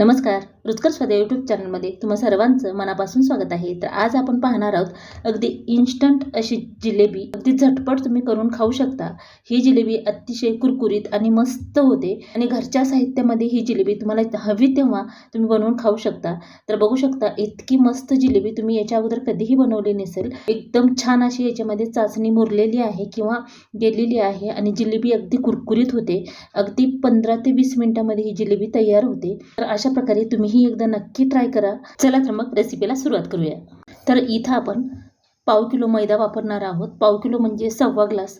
नमस्कार. रुचकर स्वादा यूट्यूब चॅनलमध्ये तुम्हा सर्वांचं मनापासून स्वागत आहे. तर आज आपण पाहणार आहोत अगदी इन्स्टंट अशी जिलेबी अगदी झटपट तुम्ही करून खाऊ शकता. ही जिलेबी अतिशय कुरकुरीत आणि मस्त होते आणि घरच्या साहित्यामध्ये ही जिलेबी तुम्हाला हवी तेव्हा तुम्ही बनवून खाऊ शकता. तर बघू शकता इतकी मस्त जिलेबी तुम्ही याच्या अगोदर कधीही बनवली नसेल. एकदम छान अशी याच्यामध्ये चाचणी मुरलेली आहे किंवा गेलेली आहे आणि जिलेबी अगदी कुरकुरीत होते. अगदी पंधरा ते वीस मिनिटामध्ये ही जिलेबी तयार होते. तर अशा प्रकारे तुम्ही तुम्हीही एकदा नक्की ट्राय करा. चला तर मग रेसिपीला सुरुवात करूया. तर इथं आपण पाव किलो मैदा वापरणार आहोत. पाव किलो म्हणजे सव्वा ग्लास.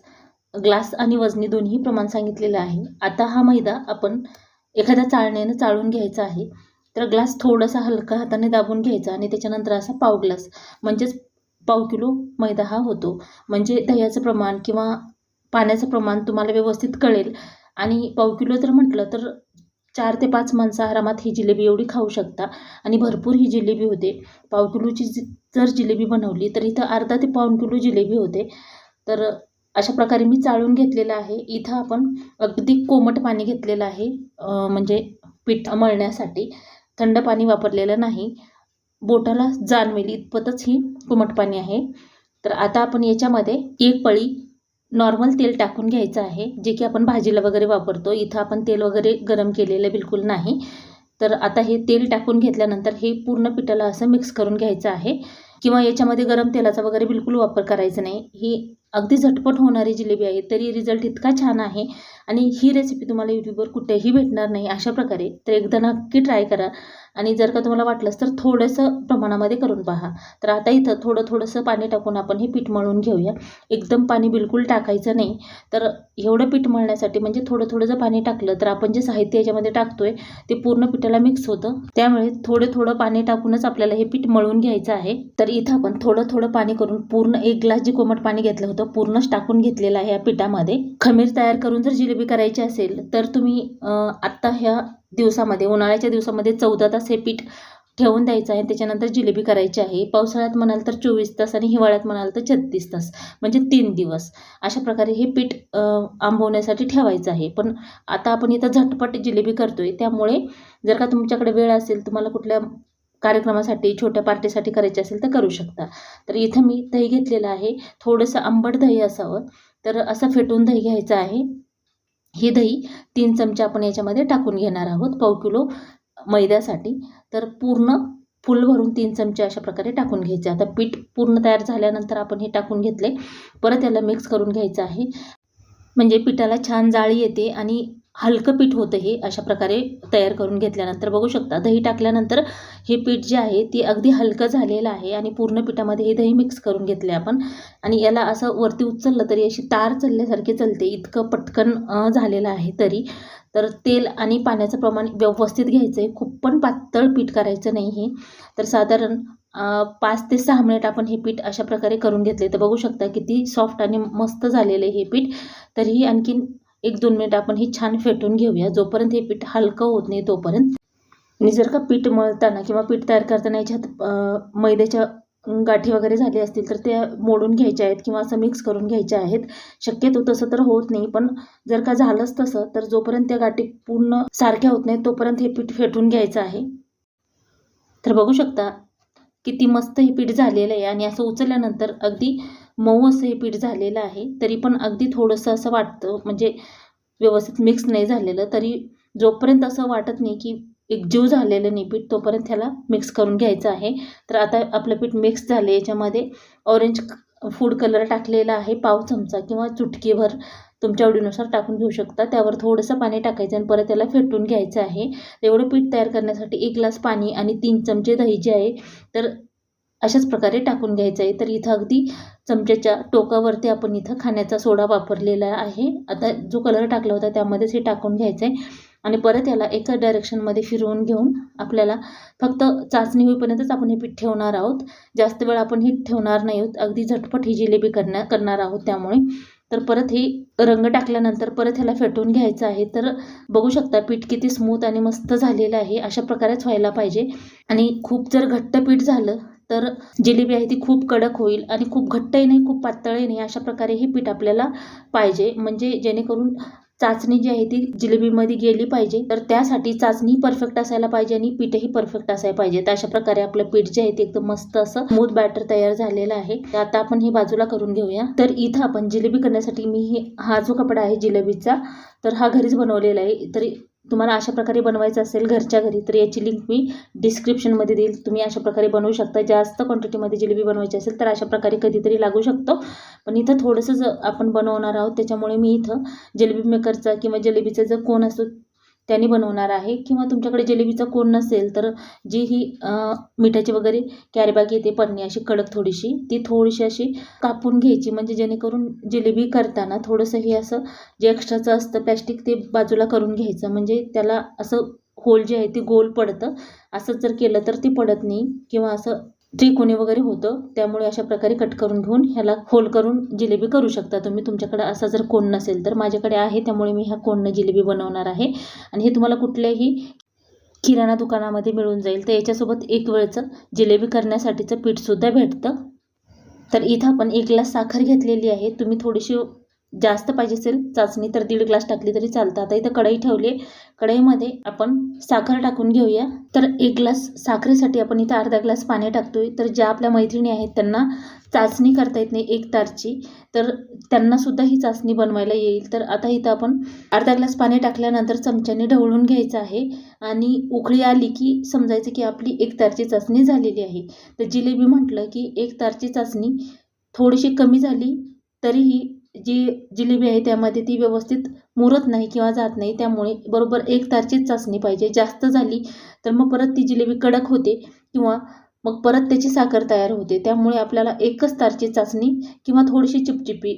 ग्लास आणि वजनी दोन्ही प्रमाण सांगितलेलं आहे. आता हा मैदा आपण एखाद्या चाळण्यानं चाळून घ्यायचा आहे. तर ग्लास थोडासा हलका हाताने दाबून घ्यायचा आणि त्याच्यानंतर असा पाव ग्लास म्हणजेच पाव किलो मैदा हा होतो. म्हणजे दह्याचं प्रमाण किंवा पाण्याचं प्रमाण तुम्हाला व्यवस्थित कळेल. आणि पाव किलो जर म्हटलं तर चार ते पाच माणसं आरामात ही जिलेबी एवढी खाऊ शकता. आणि भरपूर ही जिलेबी होते. पाव किलोची जर जिलेबी बनवली तर इथं अर्धा ते पाऊण किलो जिलेबी होते. तर अशा प्रकारे मी चाळून घेतलेलं आहे. इथं आपण अगदी कोमट पाणी घेतलेलं आहे. म्हणजे पीठ मळण्यासाठी. थंड पाणी वापरलेलं नाही. बोटाला जाणवेल इतपतच ही कोमट पाणी आहे. तर आता आपण याच्यामध्ये एक पळी नॉर्मल तेल टाकून घ्यायचं आहे जे की आपण भाजीला वगैरे वापरतो. इथं आपण तेल वगैरे गरम केलेलं बिलकुल नाही. तर आता हे तेल टाकून घेतल्यानंतर हे पूर्ण पिठाला असं मिक्स करून घ्यायचं आहे. किंवा याच्यामध्ये गरम तेलाचा वगैरे बिलकुल वापर करायचा नाही. ही अगदी झटपट होणारी जिलेबी आहे तरी रिझल्ट इतका छान आहे आणि ही रेसिपी तुम्हाला यूट्यूबवर कुठेही भेटणार नाही. अशा प्रकारे तर एकदा नक्की ट्राय करा. आणि जर का तुम्हाला वाटलंच तर थोडंसं प्रमाणामध्ये करून पहा. तर आता इथं थोडं थोडंसं पाणी टाकून आपण हे पीठ मळून घेऊया. एकदम पाणी बिलकुल टाकायचं नाही. तर एवढं पीठ मळण्यासाठी म्हणजे थोडं थोडं जर पाणी टाकलं तर आपण जे साहित्य याच्यामध्ये टाकतोय ते पूर्ण पिठाला मिक्स होतं. त्यामुळे थोडं थोडं पाणी टाकूनच आपल्याला हे पीठ मळून घ्यायचं आहे. तर इथं आपण थोडं थोडं पाणी करून पूर्ण एक ग्लास जे कोमट पाणी घेतलं होतं पूर्णच टाकून घेतलेलं आहे या पिठामध्ये. खमीर तयार करून जर जिलेबी करायची असेल तर तुम्ही आत्ता ह्या दिवसामध्ये उन्हाळ्याच्या दिवसामध्ये चौदा तास हे पीठ ठेवून द्यायचं आहे. त्याच्यानंतर जिलेबी करायची आहे. पावसाळ्यात म्हणाल तर चोवीस तास आणि हिवाळ्यात म्हणाल तर छत्तीस तास म्हणजे तीन दिवस. अशा प्रकारे हे पीठ आंबवण्यासाठी ठेवायचं आहे. पण आता आपण इथं झटपट जिलेबी करतो आहे त्यामुळे जर का तुमच्याकडे वेळ असेल तुम्हाला कुठल्या कार्यक्रमासाठी छोट्या पार्टीसाठी करायची असेल तर करू शकता. तर इथं मी दही घेतलेलं आहे. थोडंसं आंबट दही असावं. तर असं फेटून दही घ्यायचं आहे. हे दही तीन चमचे आपण याच्यामध्ये टाकून घेणार आहोत पाव किलो मैद्यासाठी. तर पूर्ण फुल भरून तीन चमचे अशा प्रकारे टाकून घ्यायचे. आता पीठ पूर्ण तयार झाल्यानंतर आपण हे टाकून घेतले. परत याला मिक्स करून घ्यायचं आहे. म्हणजे पिठाला छान जाळी येते आणि हलकं पीठ होतं हे अशा प्रकारे तयार करून घेतल्यानंतर बघू शकता. दही टाकल्यानंतर हे पीठ जे आहे ते अगदी हलकं झालेलं आहे आणि पूर्ण पिठामध्ये हे दही मिक्स करून घेतले आपण. आणि याला असं वरती उचललं तरी अशी तार चालल्यासारखे चालते. इतकं पटकन झालेलं आहे तरी. तर तेल आणि पाण्याचं प्रमाण व्यवस्थित घ्यायचं आहे खूप पण पातळ पीठ करायचं नाही हे. तर साधारण पाच ते सहा मिनिट आपण हे पीठ अशा प्रकारे करून घेतले तर बघू शकता किती सॉफ्ट आणि मस्त झालेलं आहे हे पीठ. तरीही आणखीन एक दोन मिनिट आपण हे छान फेटून घेऊया. जोपर्यंत हे पीठ हलकं होत नाही तोपर्यंत. आणि जर का पीठ मळताना किंवा पीठ तयार करताना याच्यात मैद्याच्या गाठी वगैरे झाली असतील तर त्या मोडून घ्यायच्या आहेत किंवा असं मिक्स करून घ्यायच्या आहेत. शक्यतो तसं तर होत नाही पण जर का झालंच तसं तर जोपर्यंत त्या गाठी पूर्ण सारख्या होत नाहीत तोपर्यंत हे पीठ फेटून घ्यायचं आहे. तर बघू शकता किती मस्त हे पीठ झालेलं आहे. आणि असं उचलल्यानंतर अगदी मऊ असं हे पीठ झालेलं आहे तरी पण अगदी थोडंसं असं वाटतं म्हणजे व्यवस्थित मिक्स नाही झालेलं तरी जोपर्यंत असं वाटत नाही की एकजीव झालेलं नाही पीठ तोपर्यंत त्याला मिक्स करून घ्यायचं आहे. तर आता आपलं पीठ मिक्स झालं याच्यामध्ये ऑरेंज फूड कलर टाकलेला आहे पाव चमचा किंवा चुटकीभर तुमच्या आवडीनुसार टाकून घेऊ शकता. त्यावर थोडंसं पाणी टाकायचं आणि परत त्याला फेटून घ्यायचं आहे. एवढं पीठ तयार करण्यासाठी एक ग्लास पाणी आणि तीन चमचे दही जे आहे तर अशाच प्रकारे टाकून घ्यायचं आहे. तर इथं अगदी चमच्याच्या टोकावरती आपण इथं खाण्याचा सोडा वापरलेला आहे. आता जो कलर टाकला होता त्यामध्येच हे टाकून घ्यायचं आहे आणि परत याला एका डायरेक्शनमध्ये फिरवून घेऊन आपल्याला फक्त चाचणी होईपर्यंतच आपण हे पीठ ठेवणार आहोत. जास्त वेळ आपण हे ठेवणार नाही आहोत. अगदी झटपट ही जिलेबी करण्या करणार आहोत त्यामुळे. तर परत हे रंग टाकल्यानंतर परत ह्याला फेटून घ्यायचं आहे. तर बघू शकता पीठ किती स्मूथ आणि मस्त झालेलं आहे. अशा प्रकारेच व्हायला पाहिजे. आणि खूप जर घट्ट पीठ झालं तर जिलेबी आहे ती खूप कडक होईल आणि खूप घट्टही नाही खूप पातळही नाही अशा प्रकारे हे पीठ आपल्याला पाहिजे. म्हणजे जेणेकरून चाचणी जी आहे ती जिलेबीमध्ये गेली पाहिजे. तर त्यासाठी चाचणी परफेक्ट असायला पाहिजे आणि पीठही परफेक्ट असायला पाहिजे. तर अशा प्रकारे आपलं पीठ जे आहे ते एकदम मस्त असं मूथ बॅटर तयार झालेलं आहे. आता आपण हे बाजूला करून घेऊया. तर इथं आपण जिलेबी करण्यासाठी मी हे हा जो कपडा आहे जिलेबीचा तर हा घरीच बनवलेला आहे. तरी तुम्हाला अशा प्रकारे बनवायचं असेल घरच्या घरी तर याची लिंक मी डिस्क्रिप्शनमध्ये देईल. तुम्ही अशा प्रकारे बनवू शकता. जास्त क्वांटिटीमध्ये जिलेबी बनवायची असेल तर अशा प्रकारे कधीतरी लागू शकतो. पण इथं थोडंसं ज आपण बनवणार आहोत त्याच्यामुळे मी इथं जिलेबी मेकरचा किंवा जिलेबीचा जो कोण असतो त्याने बनवणार आहे. किंवा तुमच्याकडे जिलेबीचा कोण नसेल तर जी ही मिठाची वगैरे कॅरीबॅग येते पन्नी अशी कडक थोडीशी ती थोडीशी अशी कापून घ्यायची. म्हणजे जेणेकरून जिलेबी करताना थोडंसं हे असं जे एक्स्ट्राचं असतं प्लॅस्टिक ते बाजूला करून घ्यायचं. म्हणजे त्याला असं होल जे आहे ते गोल पडतं. असं जर केलं तर ते पडत नाही. किंवा असं त्रिकोणी वगैरे होतं त्यामुळे अशा प्रकारे कट करून घेऊन ह्याला होल करून जिलेबी करू शकता. तुम्ही तुमच्याकडे असा जर कोण नसेल तर माझ्याकडे आहे त्यामुळे मी ह्या कोणनं जिलेबी बनवणार आहे. आणि हे तुम्हाला कुठल्याही किराणा दुकानामध्ये मिळून जाईल. तर याच्यासोबत एक वेळचं जिलेबी करण्यासाठीचं पीठसुद्धा भेटतं. तर इथं आपण एक ग्लास साखर घेतलेली आहे. तुम्ही थोडीशी जास्त पाहिजे असेल चाचणी तर दीड ग्लास टाकली तरी चालतं. आता इथं कढई ठेवली आहे. कढईमध्ये आपण साखर टाकून घेऊया. तर एक ग्लास साखरेसाठी आपण इथं अर्धा ग्लास पाणी टाकतोय. तर ज्या आपल्या मैत्रिणी आहेत त्यांना चाचणी करता येत नाही एक तारची. तर त्यांनासुद्धा ही चाचणी बनवायला येईल. तर आता इथं आपण अर्धा ग्लास पाणी टाकल्यानंतर चमच्याने ढवळून घ्यायचं आहे. आणि उकळी आली की समजायचं की आपली एक तारची चाचणी झालेली आहे. तर जिलेबी म्हटलं की एक तारची चाचणी थोडीशी कमी झाली तरीही जी जिलेबी आहे त्यामध्ये ती व्यवस्थित मुरत नाही किंवा जात नाही त्यामुळे बरोबर एक तारचीच चाचणी पाहिजे. जास्त झाली तर मग परत ती जिलेबी कडक होते किंवा मग परत त्याची साखर तयार होते. त्यामुळे आपल्याला एकच तारची चाचणी किंवा थोडीशी चिपचिपी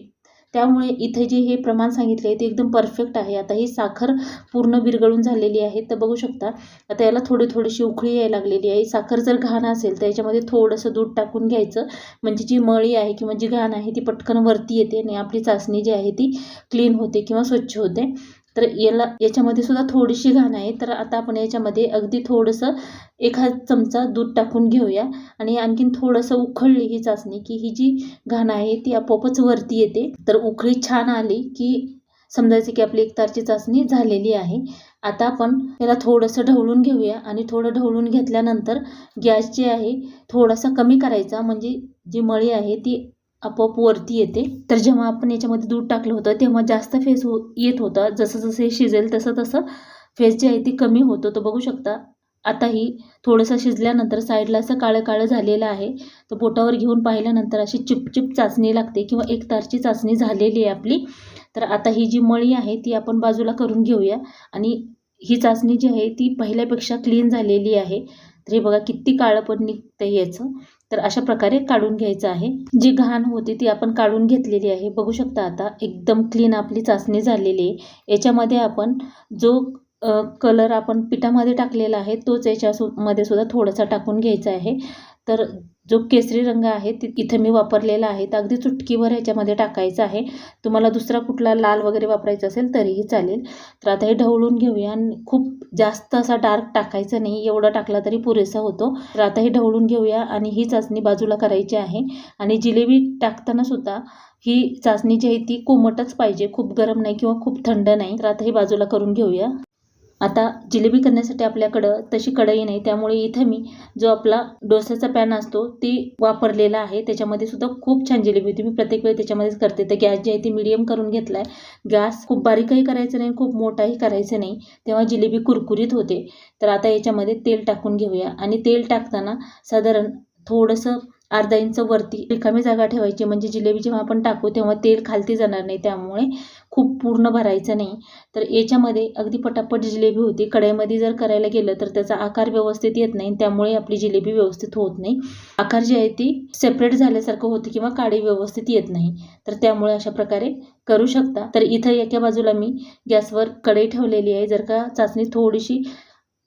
त्यामुळे इथे जे हे प्रमाण सांगितले आहे ते एकदम परफेक्ट आहे. आता ही साखर पूर्ण विरघळून झालेली आहे. तर बघू शकता आता याला थोडी थोडीशी उकळी यायला लागलेली आहे. साखर जर घाण असेल तर याच्यामध्ये थोडंसं दूध टाकून घ्यायचं. म्हणजे जी मळी आहे किंवा जी घाण आहे ती पटकन वरती येते आणि आपली चाचणी जी आहे ती क्लीन होते किंवा स्वच्छ होते. तर याला याच्यामध्ये सुद्धा थोडीशी घाण आहे. तर आता आपण याच्यामध्ये अगदी थोडंसं एखाद चमचा दूध टाकून घेऊया. आणि आणखीन थोडंसं उखळली ही चाचणी की ही जी घाण आहे ती आपोआपच वरती येते. तर उकळी छान आली की समजायचं की आपली एक तारची चाचणी झालेली आहे. आता आपण याला थोडंसं ढवळून घेऊया. आणि थोडं ढवळून घेतल्यानंतर गॅस जे आहे थोडासा कमी करायचा. म्हणजे जी मळी आहे ती आपोआप वरती येते. तर जेव्हा आपण याच्यामध्ये दूध टाकलं होतं तेव्हा जास्त फेस हो येत होता. जसं जसं हे शिजेल तसं तसं फेस जे आहे ती कमी होतो. तर बघू शकता आताही थोडंसं शिजल्यानंतर साईडला असं काळं काळं झालेलं आहे. तर बोटावर घेऊन पाहिल्यानंतर अशी चिपचिप चाचणी लागते किंवा एक तारची चाचणी झालेली आहे आपली. तर आता ही जी मळी आहे ती आपण बाजूला करून घेऊया. आणि ही चाचणी जी आहे ती पहिल्यापेक्षा क्लीन झालेली आहे. तर हे बघा किती काळं पण निघतं याचं. तर अशा प्रकारे काढून घ्यायचं आहे. जी घाण होती ती आपण काढून घेतलेली आहे. बघू शकता आता एकदम क्लीन आपली चाचणी झालेली आहे. याच्यामध्ये आपण जो कलर आपण पिठामध्ये टाकलेला आहे तोच याच्यासो मध्ये सुद्धा थोडासा टाकून घ्यायचा आहे. तर जो केसरी रंग आहे ति इथं मी वापरलेला आहे तर अगदी चुटकीवर ह्याच्यामध्ये टाकायचं आहे. तुम्हाला दुसरा कुठला लाल वगैरे वापरायचा असेल तरीही चालेल. तर आता हे ढवळून घेऊया आणि खूप जास्त असा डार्क टाकायचा नाही एवढा टाकला तरी पुरेसा होतो. तर आता हे ढवळून घेऊया आणि ही चाचणी बाजूला करायची आहे. आणि जिलेबी टाकताना सुद्धा ही चाचणी जी आहे ती कोमटच पाहिजे खूप गरम नाही किंवा खूप थंड नाही. तर आता हे बाजूला करून घेऊया. आता जिलेबी करण्यासाठी आपल्याकडं तशी कढई नाही त्यामुळे इथं मी जो आपला डोसाचा पॅन असतो ती वापरलेला आहे. त्याच्यामध्ये सुद्धा खूप छान जिलेबी होती. मी प्रत्येक वेळी त्याच्यामध्येच करते. तर गॅस जे आहे ते मिडियम करून घेतला आहे गॅस खूप बारीकही करायचं नाही खूप मोठाही करायचं नाही. तेव्हा जिलेबी कुरकुरीत होते. तर आता याच्यामध्ये तेल टाकून घेऊया. आणि तेल टाकताना साधारण थोडंसं अर्धा इंच वरती रिकामी जागा ठेवायची. म्हणजे जिलेबी जेव्हा आपण टाकू तेव्हा तेल खालती जाणार नाही. त्यामुळे खूप पूर्ण भरायचं नाही. तर याच्यामध्ये अगदी पटापट जिलेबी होती कढईमध्ये जर करायला गेलं तर त्याचा आकार व्यवस्थित येत नाही. त्यामुळे आपली जिलेबी व्यवस्थित होत नाही. आकार जी आहे ती सेपरेट झाल्यासारखं होती किंवा काळी व्यवस्थित येत नाही. तर त्यामुळे अशा प्रकारे करू शकता. तर इथं एका बाजूला मी गॅसवर कढई ठेवलेली आहे. जर का चाचणी थोडीशी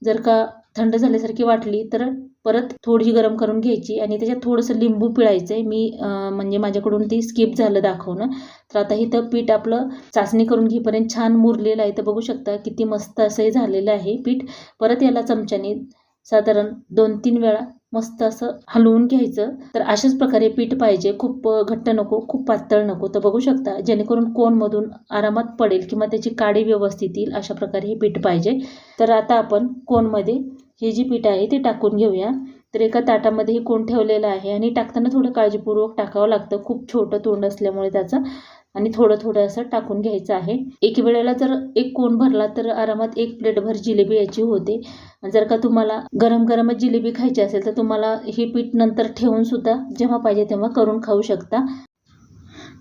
जर का थंड झाल्यासारखी वाटली तर परत थोडीशी गरम करून घ्यायची आणि त्याच्यात थोडंसं लिंबू पिळायचं आहे मी म्हणजे माझ्याकडून ती स्किप झालं दाखवणं. तर आता इथं पीठ आपलं चाचणी करून घेईपर्यंत छान मुरलेलं आहे. तर बघू शकता किती मस्त असंही झालेलं आहे पीठ. परत याला चमच्याने साधारण दोन तीन वेळा मस्त असं हलवून घ्यायचं. तर अशाच प्रकारे पीठ पाहिजे. खूप घट्ट नको खूप पातळ नको. तर बघू शकता जेणेकरून कोनमधून आरामात पडेल किंवा त्याची काडी व्यवस्थित येईल अशा प्रकारे हे पीठ पाहिजे. तर आता आपण कोनमध्ये हे जे पीठ आहे ते टाकून घेऊया. तर एका ताटामध्ये हे कोण ठेवलेलं आहे आणि टाकताना थोडं काळजीपूर्वक टाकावं लागतं. खूप छोटं तोंड असल्यामुळे त्याचं. आणि थोडं थोडं असं टाकून घ्यायचं आहे. एक वेळेला जर एक कोण भरला तर आरामात एक प्लेटभर जिलेबी याची होते. जर का तुम्हाला गरम गरमच जिलेबी खायची असेल तर तुम्हाला हे पीठ नंतर ठेवून सुद्धा जेव्हा पाहिजे तेव्हा करून खाऊ शकता.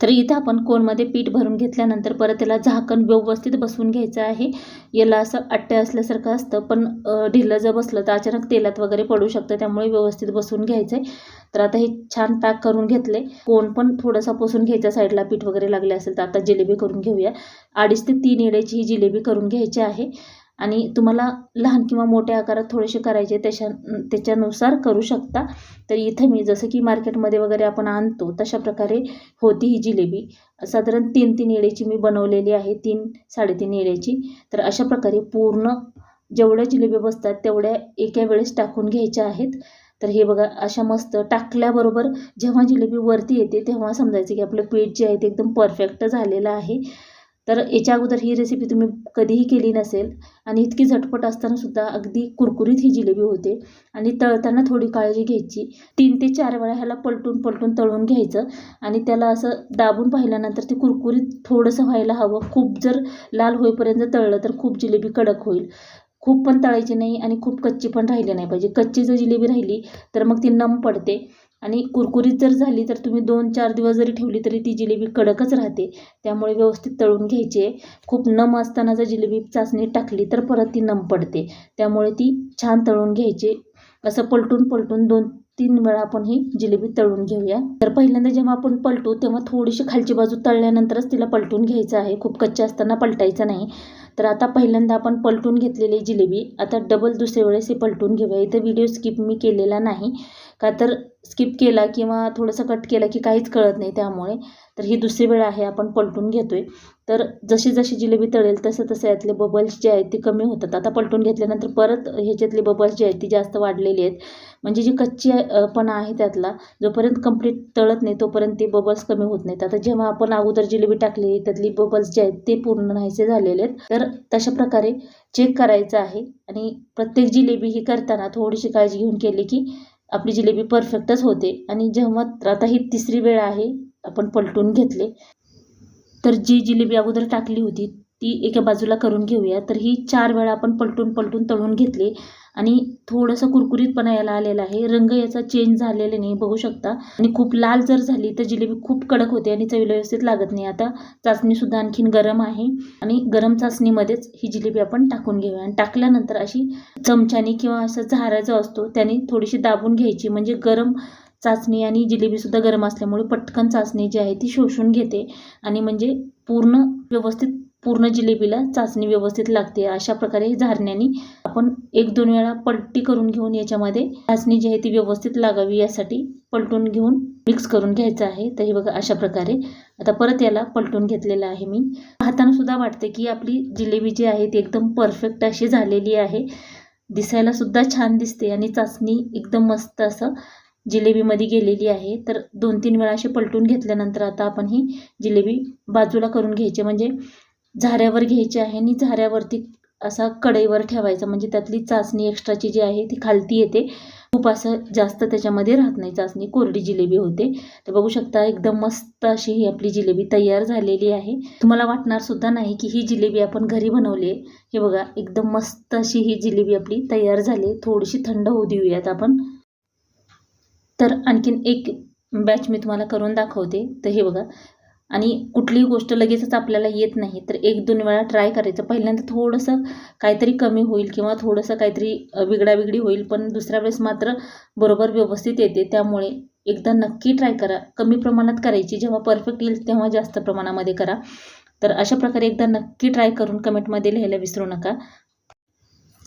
तर इथं आपण कोनमध्ये पीठ भरून घेतल्यानंतर परत त्याला झाकण व्यवस्थित बसवून घ्यायचं आहे. याला असं अट्ट्या असल्यासारखं असतं पण ढिलं जर बसलं तर अचानक तेलात वगैरे पडू शकतं त्यामुळे व्यवस्थित बसवून घ्यायचं आहे तर आता हे छान पॅक करून घेतले. कोण पण थोडासा पुसून घ्यायचा साईडला पीठ वगैरे लागले असेल तर आता जिलेबी करून घेऊया. अडीच ते तीन इड्याची ही जिलेबी करून घ्यायची आहे. आणि तुम्हाला लहान किंवा मोठ्या आकारात थोडेसे करायचे त्याच्या त्याच्यानुसार करू शकता. तर इथं मी जसं की मार्केटमध्ये वगैरे आपण आणतो तशा प्रकारे होती ही जिलेबी. साधारण तीन तीन इडेची मी बनवलेली आहे तीन साडेतीन येळेची तर अशा प्रकारे पूर्ण जेवढ्या जिलेबी बसतात तेवढ्या एका वेळेस टाकून घ्यायच्या आहेत. तर हे बघा अशा मस्त टाकल्याबरोबर जेव्हा जिलेबी वरती येते तेव्हा समजायचं की आपलं पीठ जे आहे ते एकदम परफेक्ट झालेलं आहे. तर याच्या अगोदर ही रेसिपी तुम्ही कधीही केली नसेल आणि इतकी झटपट असतानासुद्धा अगदी कुरकुरीत ही जिलेबी होते आणि तळताना थोडी काळजी घ्यायची. तीन ते चार वेळा ह्याला पलटून पलटून तळून घ्यायचं आणि त्याला असं दाबून पाहिल्यानंतर ते कुरकुरीत थोडंसं व्हायला हवं. खूप जर लाल होईपर्यंत तळलं तर खूप जिलेबी कडक होईल. खूप पण तळायची नाही आणि खूप कच्ची पण राहिली नाही पाहिजे. कच्ची जर जिलेबी राहिली तर मग ती नम पडते. आणि कुरकुरीत जर झाली तर तुम्ही दोन चार दिवस जरी ठेवली तरी ती जिलेबी कडकच राहते. त्यामुळे व्यवस्थित तळून घ्यायची. आहे खूप नम असताना जर जिलेबी चाचणी टाकली तर परत ती नम पडते. त्यामुळे ती छान तळून घ्यायची. असं पलटून पलटून दोन तीन वेळा आपण ही जिलेबी तळून घेऊया. तर पहिल्यांदा जेव्हा आपण पलटू तेव्हा थोडीशी खालची बाजू तळल्यानंतरच तिला पलटून घ्यायचं आहे. खूप कच्ची असताना पलटायचं नाही. तर आता पहिल्यांदा आपण पलटून घेतलेली जिलेबी आता डबल दुसऱ्या वेळेस हे पलटून घेऊया. इथं व्हिडिओ स्किप मी केलेला नाही. का तर स्किप केला किंवा थोडंसं कट केला की काहीच कळत नाही त्यामुळे. तर ही दुसरी वेळ आहे आपण पलटून घेतोय. तर जशी जशी जिलेबी तळेल तसं तसं यातले बबल्स जे आहेत ते कमी होतात. आता पलटून घेतल्यानंतर परत ह्याच्यातले बबल्स जे आहेत ती जास्त वाढलेली आहेत. म्हणजे जी कच्ची पणा आहे त्यातला जोपर्यंत कंप्लीट तळत नाही तोपर्यंत ते बबल्स कमी होत नाहीत. आता जेव्हा आपण अगोदर जिलेबी टाकली त्यातली बबल्स जे आहेत ते पूर्ण नाहीसे झालेले आहेत. तर तशा प्रकारे चेक करायचं आहे आणि प्रत्येक जिलेबी ही करताना थोडीशी काळजी घेऊन केली की आपली जिलेबी परफेक्टच होते. आणि जेव्हा आता ही तिसरी वेळ आहे आपण पलटून घेतले तर जी जिलेबी अगोदर टाकली होती ती एका बाजूला करून घेऊया. तर ही चार वेळा आपण पलटून पलटून तळून घेतली. आणि थोडंसं कुरकुरीतपणा याला आलेला आहे. रंग याचा चेंज झालेला नाही बघू शकता. आणि खूप लाल जर झाली तर जिलेबी खूप कडक होते आणि चवीला व्यवस्थित लागत नाही. आता चाचणीसुद्धा आणखीन गरम आहे आणि गरम चाचणीमध्येच ही जिलेबी आपण टाकून घेऊया. आणि टाकल्यानंतर अशी चमच्याने किंवा असं झारा जो असतो त्याने थोडीशी दाबून घ्यायची. म्हणजे गरम चाचणी आणि जिलेबीसुद्धा गरम असल्यामुळे पटकन चाचणी जी आहे ती शोषून घेते आणि म्हणजे पूर्ण व्यवस्थित पूर्ण जिलेबीला चाचणी व्यवस्थित लागते. अशा प्रकारे झारण्याने आपण एक दोन वेळा पलटी करून घेऊन याच्यामध्ये चाचणी जी आहे ती व्यवस्थित लागावी यासाठी पलटून घेऊन मिक्स करून घ्यायचं आहे. तर हे बघा अशा प्रकारे आता परत याला पलटून घेतलेलं आहे मी. पाहताना सुद्धा वाटते की आपली जिलेबी जी आहे ती एकदम परफेक्ट अशी झालेली आहे. दिसायला सुद्धा छान दिसते आणि चाचणी एकदम मस्त असं जिलेबीमध्ये गेलेली आहे. तर दोन तीन वेळा असे पलटून घेतल्यानंतर आता आपण ही जिलेबी बाजूला करून घ्यायची. म्हणजे झाऱ्यावर घ्यायची आहे आणि झाऱ्यावरती असा कढईवर ठेवायचा. म्हणजे त्यातली चाचणी एक्स्ट्राची जी आहे ती खालती येते. खूप असं जास्त त्याच्यामध्ये राहत नाही चाचणी कोरडी जिलेबी होते. तर बघू शकता एकदम मस्त अशी ही आपली जिलेबी तयार झालेली आहे. तुम्हाला वाटणार सुद्धा नाही की ही जिलेबी आपण घरी बनवली आहे. हे बघा एकदम मस्त अशी ही जिलेबी आपली तयार झाली थोडीशी थंड होऊ देऊयात आपण. तर आणखीन एक बॅच मी तुम्हाला करून दाखवते. तर हे बघा आणि कुठलीही गोष्ट लगेचच आपल्याला येत नाही तर एक दोन वेळा ट्राय करायचं. पहिल्यांदा थोडंसं काहीतरी कमी होईल किंवा थोडंसं काहीतरी अ, वेगळावेगळी होईल पण दुसऱ्या वेळेस मात्र बरोबर व्यवस्थित येते. त्यामुळे एकदा नक्की ट्राय करा. कमी प्रमाणात करायची. जेव्हा परफेक्ट येईल तेव्हा जास्त प्रमाणामध्ये करा. तर अशा प्रकारे एकदा नक्की ट्राय करून कमेंटमध्ये लिहायला विसरू नका.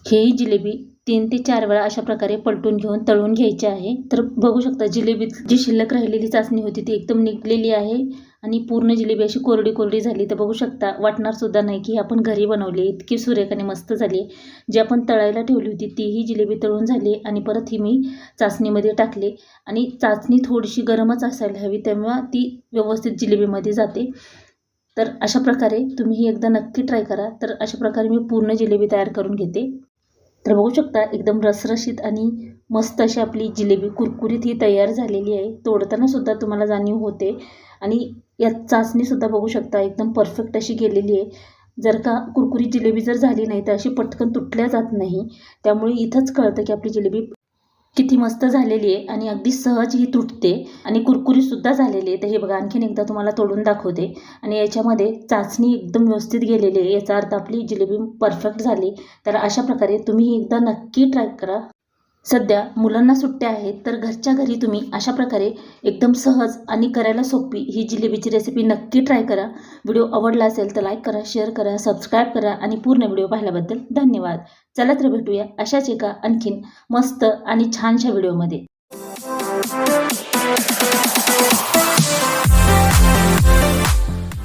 ही जिलेबी तीन ते चार वेळा अशा प्रकारे पलटून घेऊन तळून घ्यायची आहे. तर बघू शकता जिलेबीत जी शिल्लक राहिलेली चाचणी होती ती एकदम निघलेली आहे. आणि पूर्ण जिलेबी अशी कोरडी कोरडी झाली तर बघू शकता वाटणारसुद्धा नाही की आपण घरी बनवली इतकी सुरेखाने मस्त झाली जी आपण तळायला ठेवली होती तीही जिलेबी तळून झाली आणि परत ही मी चाचणीमध्ये टाकली. आणि चाचणी थोडीशी गरमच असायला हवी तेव्हा ती व्यवस्थित जिलेबीमध्ये जाते. तर अशा प्रकारे तुम्ही ही एकदा नक्की ट्राय करा. तर अशा प्रकारे मी पूर्ण जिलेबी तयार करून घेते. तर बघू शकता एकदम रसरशीत आणि मस्त अशी आपली जिलेबी कुरकुरीत ही तयार झालेली आहे. तोडताना सुद्धा तुम्हाला जाणीव होते. आणि यात चाचणीसुद्धा बघू शकता एकदम परफेक्ट अशी गेलेली आहे. जर का कुरकुरीत जिलेबी जर झाली नाही तर अशी पटकन तुटल्या जात नाही. त्यामुळे इथंच कळतं की आपली जिलेबी किती मस्त झालेली आहे आणि अगदी सहज ही तुटते आणि कुरकुरीसुद्धा झालेली आहे. तर हे बघा आणखीन एकदा तुम्हाला तोडून दाखवते. आणि याच्यामध्ये चाचणी एकदम व्यवस्थित गेलेली आहे. याचा अर्थ आपली जिलेबी परफेक्ट झाली. तर अशा प्रकारे तुम्ही एकदा नक्की ट्राय करा. सध्या मुलांना सुट्ट्या आहेत तर घरच्या घरी तुम्ही अशा प्रकारे एकदम सहज आणि करायला सोपी ही जिलेबीची रेसिपी नक्की ट्राय करा. व्हिडिओ आवडला असेल तर लाईक करा शेअर करा सबस्क्राईब करा आणि पूर्ण व्हिडिओ पाहिल्याबद्दल धन्यवाद. चला तर भेटूया अशाच एका आणखीन मस्त आणि छानशा व्हिडिओमध्ये.